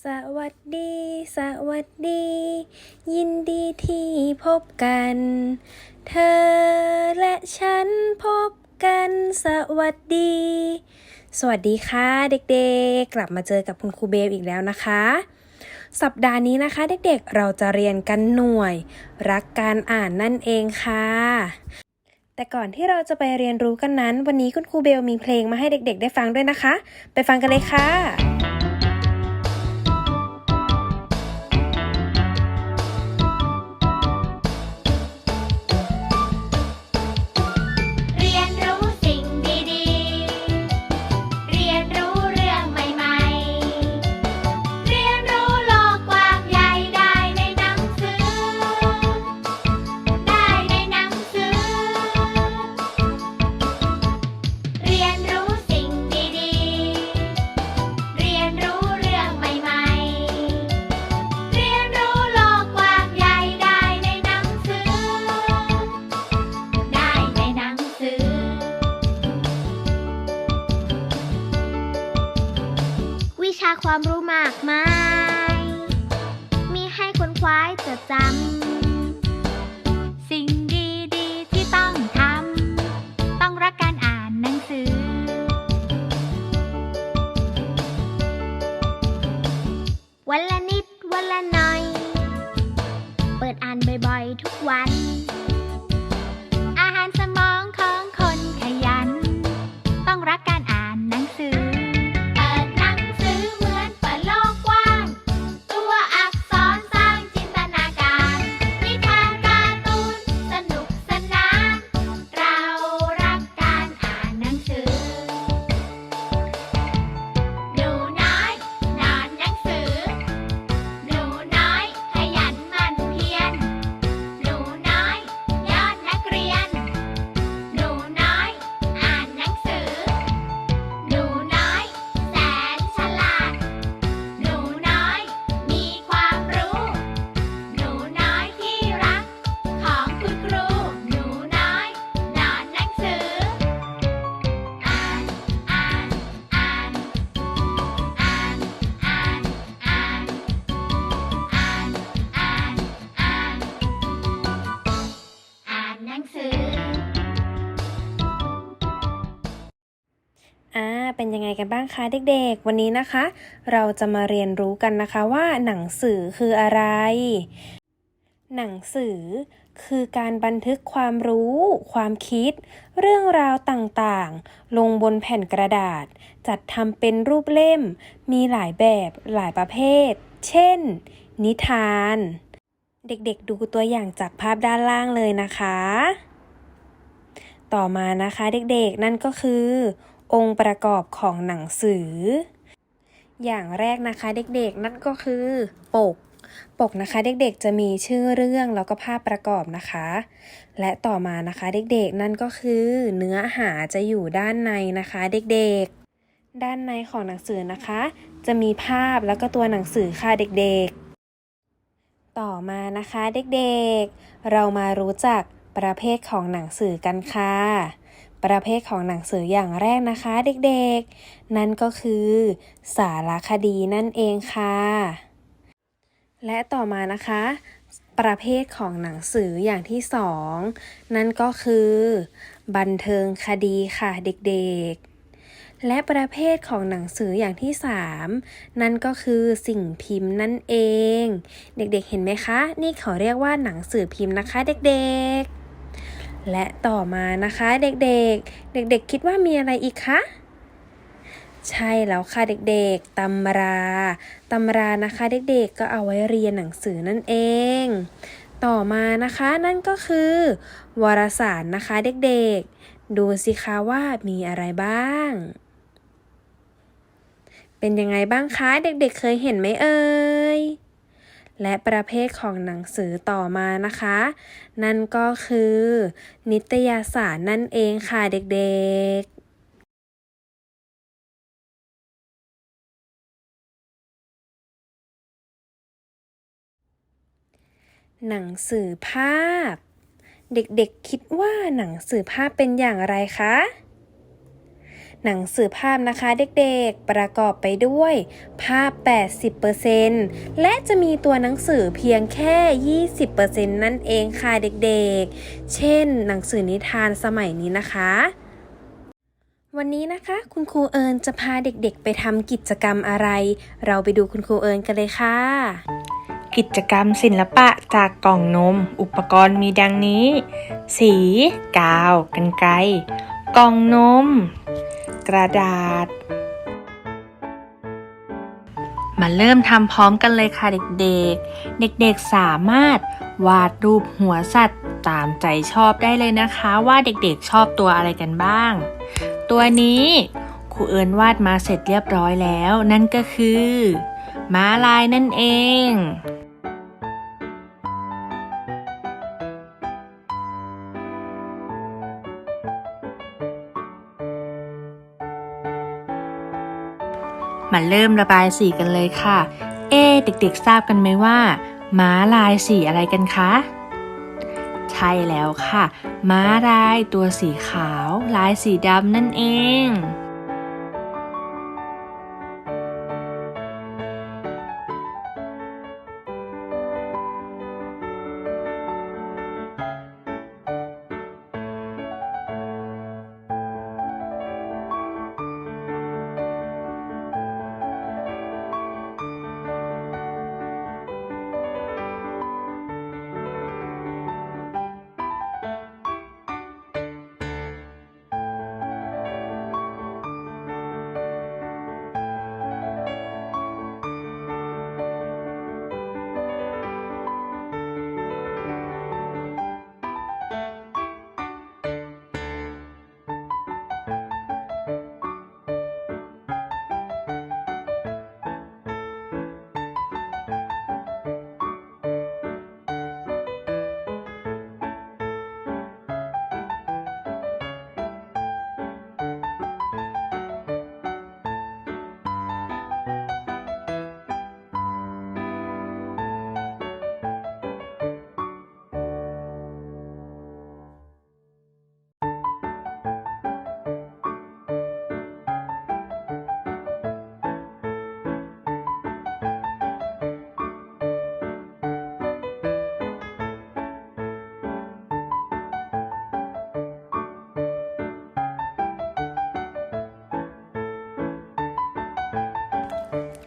สวัสดี สวัสดี ยินดีที่พบกัน เธอและฉันพบกัน สวัสดี สวัสดีค่ะเด็กๆ กลับมาเจอกับคุณครูเบลอีกแล้วนะคะ สัปดาห์นี้นะคะเด็กๆ เราจะเรียนกันหน่วย รักการอ่านนั่นเองค่ะ แต่ก่อนที่เราจะไปเรียนรู้กันนั้น วันนี้คุณครูเบลมีเพลงมาให้เด็กๆ ได้ฟังด้วยนะคะ ไปฟังกันเลยค่ะ ความรู้มากมาย มีให้คนคว้ายจดจำ สิ่งดีๆที่ต้องทำ ต้องรักการอ่านหนังสือ วันละนิดวันละหน่อย เปิดอ่านบ่อยๆ ทุกวัน เป็นยังไงกันบ้างคะเด็กๆ วันนี้นะคะ เราจะมาเรียนรู้กันนะคะว่าหนังสือคืออะไร หนังสือคือการบันทึกความรู้ ความคิด เรื่องราวต่างๆ ลงบนแผ่นกระดาษ จัดทำเป็นรูปเล่ม มีหลายแบบหลายประเภท เช่น นิทาน เด็กๆ ดูตัวอย่างจากภาพด้านล่างเลยนะคะ ต่อมานะคะเด็กๆ นั่นก็คือ องค์ประกอบของหนังสือ อย่างแรกนะคะเด็กๆนั่นก็คือปก ปกนะคะเด็กๆจะมีชื่อเรื่องแล้วก็ภาพประกอบนะคะ และต่อมานะคะเด็กๆนั่นก็คือเนื้อหาจะอยู่ด้านในนะคะเด็กๆ ด้านในของหนังสือนะคะ จะมีภาพแล้วก็ตัวหนังสือค่ะเด็กๆต่อมานะคะเด็กๆ เรามารู้จักประเภทของหนังสือกันค่ะ ประเภทของหนังสืออย่างแรกนะคะเด็กๆ นั่นก็คือ สารคดีนั่นเองค่ะ และต่อมานะคะ ประเภทของหนังสืออย่างที่สองนั่นก็คือ บันเทิงคดีค่ะเด็กๆและประเภทของหนังสืออย่างที่สามนั่นก็คือสิ่งพิมพ์นั่นเอง เด็กๆเห็นไหมคะ นี่เขาเรียกว่าหนังสือพิมพ์นะคะเด็กๆ และต่อมานะคะเด็กๆ เด็กๆ คิดว่ามีอะไรอีกคะ ใช่แล้วค่ะเด็กๆ ตำรา ตำรานะคะเด็กๆ ก็เอาไว้เรียนหนังสือนั่นเอง ต่อมานะคะนั่นก็คือ วารสารนะคะเด็กๆ ดูสิคะว่ามีอะไรบ้าง เป็นยังไงบ้างคะเด็กๆ เคยเห็นไหมเอ่ย และประเภทของหนังสือต่อมานะคะ นั่นก็คือ นิตยสารนั่นเองค่ะเด็กๆหนังสือภาพ เด็กๆคิดว่าหนังสือภาพเป็นอย่างไรคะ หนังสือภาพนะคะเด็กๆ ประกอบไปด้วย ภาพ 80%และจะมีตัวหนังสือเพียงแค่ 20%นั่นเองค่ะเด็กๆ เช่น หนังสือนิทานสมัยนี้นะคะวันนี้นะคะคุณครูเอิญจะพาเด็กๆ ไปทำกิจกรรมอะไร เราไปดูคุณครูเอิญกันเลยค่ะ กิจกรรมศิลปะจากกล่องนม อุปกรณ์มีดังนี้ สี กาว กันไกรกล่องนม กระดาษ มาเริ่มทำพร้อมกันเลยค่ะเด็กๆ เด็กๆสามารถวาดรูปหัวสัตว์ตามใจชอบได้เลยนะคะ ว่าเด็กๆชอบตัวอะไรกันบ้าง ตัวนี้ครูเอิญวาดมาเสร็จเรียบร้อยแล้ว นั่นก็คือม้าลายนั่นเอง มาเริ่มระบายสีกันเลยค่ะ เอ๊เด็กๆทราบกันไหมว่า ม้าลายสีอะไรกันคะ ใช่แล้วค่ะ ม้าลายตัวสีขาว ลายสีดำนั่นเอง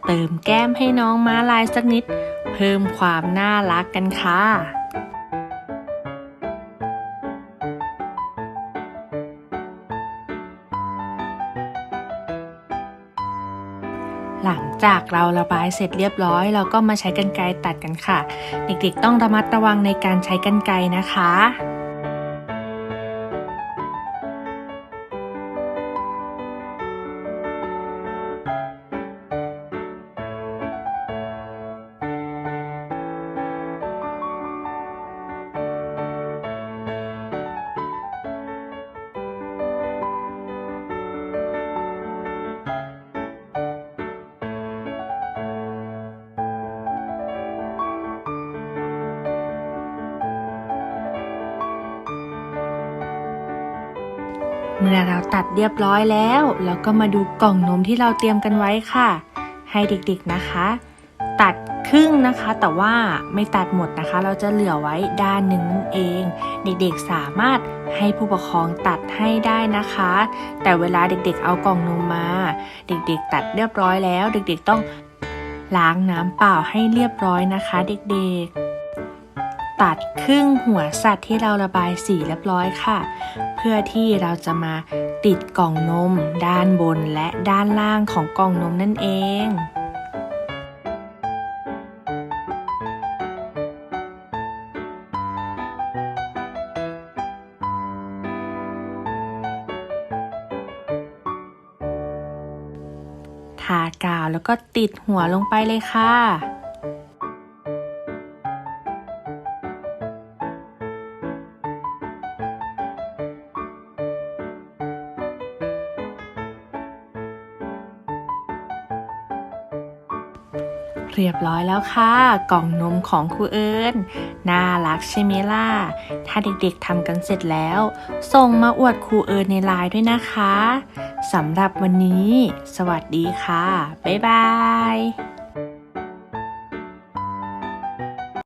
เติมแก้มให้น้องม้าลายสักนิด เพิ่มความน่ารักกันค่ะหลังจากเราระบายเสร็จเรียบร้อย เราก็มาใช้กรรไกรตัดกันค่ะ เด็กๆต้องระมัดระวังในการใช้กรรไกรนะคะ มื่อเราตัดเรียบร้อยแล้ว เราก็มาดูกล่องนมที่เราเตรียมกันไว้ค่ะ ให้เด็กๆนะคะ ตัดครึ่งนะคะ แต่ว่าไม่ตัดหมดนะคะ เราจะเหลือไว้ด้านหนึ่งนั่นเอง เด็กๆสามารถให้ผู้ปกครองตัดให้ได้นะคะ แต่เวลาเด็กๆเอากล่องนมมา เด็กๆ ตัดเรียบร้อยแล้ว เด็กๆต้องล้างน้ำเปล่าให้เรียบร้อยนะคะ เด็กๆ ตัดครึ่งหัวสัตว์ที่เราระบายสีเรียบร้อยค่ะ เพื่อที่เราจะมาติดกล่องนม ด้านบนและด้านล่างของกล่องนมนั่นเองทากาวแล้วก็ติดหัวลงไปเลยค่ะ เรียบร้อยแล้วค่ะ กล่องนมของครูเอิญน่ารักใช่ไหมล่ะ ถ้าเด็กๆทำกันเสร็จแล้ว ส่งมาอวดครูเอิญในไลน์ด้วยนะคะสำหรับวันนี้ สวัสดีค่ะ บ๊ายบาย